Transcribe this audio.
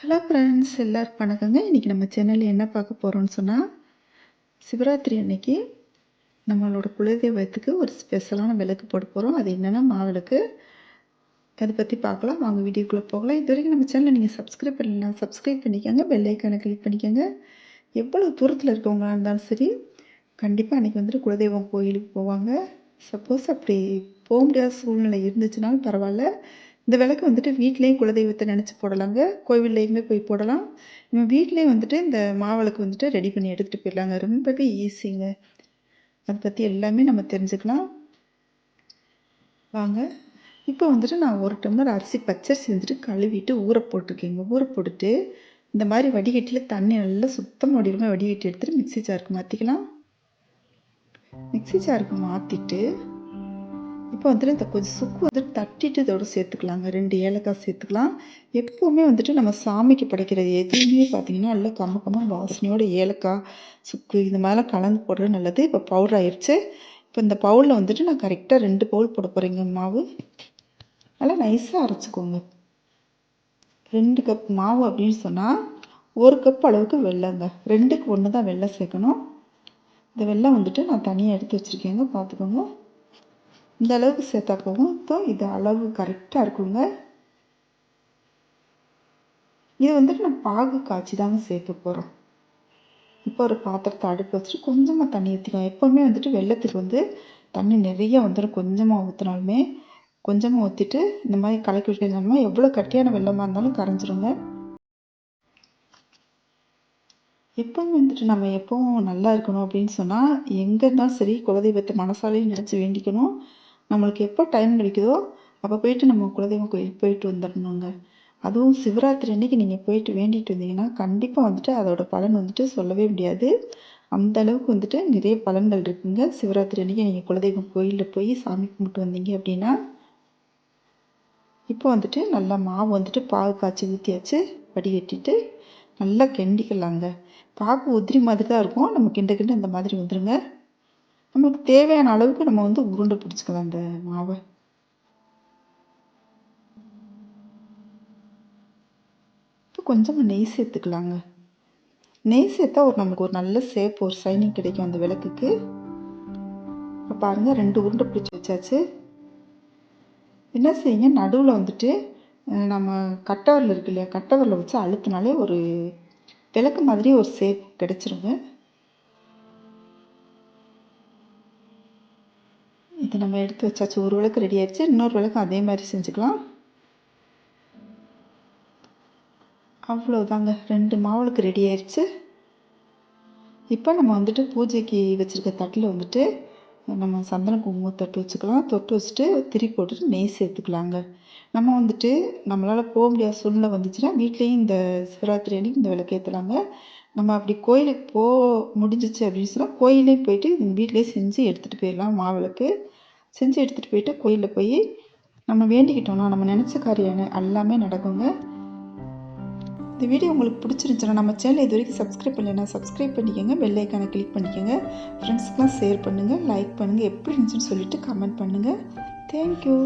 Hello friends எல்லாருக்கும் வணக்கங்க. இன்றைக்கி நம்ம சேனலில் என்ன பார்க்க போகிறோம்னு சொன்னால் சிவராத்திரி அன்னைக்கு நம்மளோட குலதெய்வத்துக்கு ஒரு ஸ்பெஷலான விளக்கு போட போகிறோம் அது என்னென்னா மாவிளக்கு. அதை பற்றி பார்க்கலாம். வாங்க வீடியோக்குள்ளே போகலாம். இது வரைக்கும் நம்ம சேனலை நீங்கள் சப்ஸ்கிரைப் பண்ணலாம் சப்ஸ்கிரைப் பண்ணிக்கோங்க. பெல் ஐக்கானை கிளிக் பண்ணிக்கோங்க. எவ்வளோ தூரத்தில் இருக்கவங்களா இருந்தாலும் சரி கண்டிப்பாக அன்றைக்கி வந்துட்டு குலதெய்வம் கோயிலுக்கு போவாங்க. சப்போஸ் அப்படி போக முடியாத சூழ்நிலை இருந்துச்சுனாலும் பரவாயில்ல. இந்த விளக்கு வந்துட்டு வீட்லேயும் குலதெய்வத்தை நினச்சி போடலாங்க. கோவில்லையுமே போய் போடலாம். நம்ம வீட்லேயும் வந்துட்டு இந்த மாவிளக்கு வந்துட்டு ரெடி பண்ணி எடுத்துகிட்டு போயிடலாங்க. ரொம்பவே ஈஸிங்க அதை பற்றி எல்லாமே நம்ம தெரிஞ்சுக்கலாம். வாங்க. இப்போ வந்துட்டு நான் ஒரு டம்ளர் அரிசி பச்சரிசி வந்துட்டு கழுவிட்டு ஊற போட்டிருக்கேங்க. ஊற போட்டுட்டு இந்த மாதிரி வடிகட்டியில் தண்ணி நல்லா சுத்தமாக வடிவமாக வடிகட்டி எடுத்துகிட்டு மிக்சி ஜாருக்கு மாற்றிக்கலாம் மிக்சி ஜாருக்கு மாற்றிட்டு இப்போ வந்துட்டு இந்த கொஞ்சம் சுக்கு வந்துட்டு தட்டிட்டு இதோடு சேர்த்துக்கலாங்க. ரெண்டு ஏலக்காய் சேர்த்துக்கலாம். எப்போவுமே வந்துட்டு நம்ம சாமிக்கு படைக்கிறது எதுவுமே பார்த்தீங்கன்னா நல்லா கம்ம கம்ம வாசனையோட ஏலக்காய் சுக்கு இந்த மாதிரிலாம் கலந்து போடுறது நல்லது. இப்போ பவுடர் ஆயிடுச்சு. இப்போ இந்த பவுலில் வந்துட்டு நான் கரெக்டாக ரெண்டு பவுல் போட போகிறேங்க மாவு. நல்லா நைஸாக அரைச்சிக்கோங்க. ரெண்டு கப் மாவு அப்படின்னு சொன்னால் ஒரு கப் அளவுக்கு வெள்ளைங்க ரெண்டுக்கு ஒன்று தான் வெள்ளை சேர்க்கணும். இந்த வெள்ளம் வந்துட்டு நான் தனியாக எடுத்து வச்சுருக்கேங்க. பார்த்துக்கோங்க. இந்த அளவுக்கு சேர்த்தா போகும் இப்போ இது அளவு கரெக்டாக இருக்குங்க. இது வந்துட்டு நான் பாகு காய்ச்சி தாங்க சேர்க்க போகிறோம் இப்போ ஒரு பாத்திரத்தை அடுப்பு வச்சுட்டு கொஞ்சமாக தண்ணி ஊற்றிக்கோங்க எப்போவுமே வந்துட்டு வெள்ளத்துக்கு வந்து தண்ணி நிறைய வந்துடும் கொஞ்சமாக ஊற்றினாலுமே கொஞ்சமாக ஊற்றிட்டு இந்த மாதிரி கலக்கி விட்டு எவ்வளோ கட்டியான வெள்ளமாக இருந்தாலும் கரைஞ்சிருங்க. எப்பவும் வந்துட்டு நம்ம எப்பவும் நல்லா இருக்கணும் அப்படின்னு சொன்னால் எங்கே இருந்தாலும் சரி குலதெய்வத்தை மனசாலையும் நினச்சி வேண்டிக்கணும். நம்மளுக்கு எப்போ டைம் கிடைக்குதோ அப்போ போயிட்டு நம்ம குலதெய்வம் கோயிலுக்கு போயிட்டு வந்துடணுங்க. அதுவும் சிவராத்திரி அன்னைக்கு நீங்கள் போயிட்டு வேண்டிட்டு வந்தீங்கன்னா கண்டிப்பாக வந்துட்டு அதோட பலன் வந்துட்டு சொல்லவே முடியாது. அந்த அளவுக்கு வந்துட்டு நிறைய பலன்கள் இருக்குங்க. சிவராத்திரி அன்னைக்கு நீங்கள் குலதெய்வம் கோயிலில் போய் சாமி கும்பிட்டு வந்தீங்க அப்படின்னா இப்போ வந்துட்டு நல்லா மாவு வந்துட்டு பாகு காய்ச்சி ஊற்றியாச்சு வடிகட்டிட்டு நல்லா கிண்டிக்கலாங்க. பாகு உதிரி மாதிரி தான் இருக்கும். நம்ம கிண்ட கிண்ட அந்த மாதிரி வந்துடுங்க நமக்கு தேவையான அளவுக்கு நம்ம வந்து உருண்டை பிடிச்சிக்கலாம் அந்த மாவை. இப்போ கொஞ்சமாக நெய் சேர்த்துக்கலாங்க. நெய் சேர்த்தா ஒரு நமக்கு ஒரு நல்ல சேப் ஒரு சைனிங் கிடைக்கும் அந்த விளக்குக்கு. இப்போ பாருங்கள் ரெண்டு உருண்டை பிடிச்சி வச்சாச்சு. என்ன செய்யுங்க நடுவில் வந்துட்டு நம்ம கட்டவரில் இருக்கு இல்லையா கட்டவரில் வச்சு அழுத்தினாலே ஒரு விளக்கு மாதிரி ஒரு சேப் கிடச்சிருங்க. இப்போ நம்ம எடுத்து வச்சாச்சு ஒரு விளக்கு ரெடி ஆயிடுச்சு. இன்னொரு விளக்கு அதே மாதிரி செஞ்சுக்கலாம். அவ்வளோதாங்க ரெண்டு மாவுளுக்கு ரெடி ஆயிடுச்சு. இப்போ நம்ம வந்துட்டு பூஜைக்கு வச்சுருக்க தட்டில் வந்துட்டு நம்ம சந்தன குங்குமம் தொட்டு வச்சுக்கலாம். தொட்டு வச்சுட்டு திரி போட்டுட்டு நெய் சேர்த்துக்கலாங்க. நம்ம வந்துட்டு நம்மளால் போக முடியாத சூழ்நிலை வந்துச்சுன்னா வீட்லேயும் இந்த சிவராத்திரி அன்னைக்கு இந்த விளக்கேற்றலாங்க நம்ம அப்படி கோயிலுக்கு போக முடிஞ்சிச்சு அப்படின்னு சொன்னால் கோயிலே போயிட்டு வீட்டிலே செஞ்சு எடுத்துகிட்டு போயிடலாம் மாவிளக்கு. செஞ்சு எடுத்துகிட்டு போயிட்டு கோயிலில் போய் நம்ம வேண்டிக்கிட்டோம்னா நம்ம நினச்ச காரியம் எல்லாமே நடக்குங்க. இந்த வீடியோ உங்களுக்கு பிடிச்சிருந்துச்சுன்னா நம்ம சேனல் இது வரைக்கும் சப்ஸ்கிரைப் பண்ணலைன்னா சப்ஸ்கிரைப் பண்ணிக்கோங்க. பெல் ஐக்கானை கிளிக் பண்ணிக்கோங்க. ஃப்ரெண்ட்ஸ்க்கெலாம் ஷேர் பண்ணுங்கள் லைக் பண்ணுங்கள் எப்படி இருந்துச்சுன்னு சொல்லிவிட்டு கமெண்ட் பண்ணுங்கள் தேங்க்யூ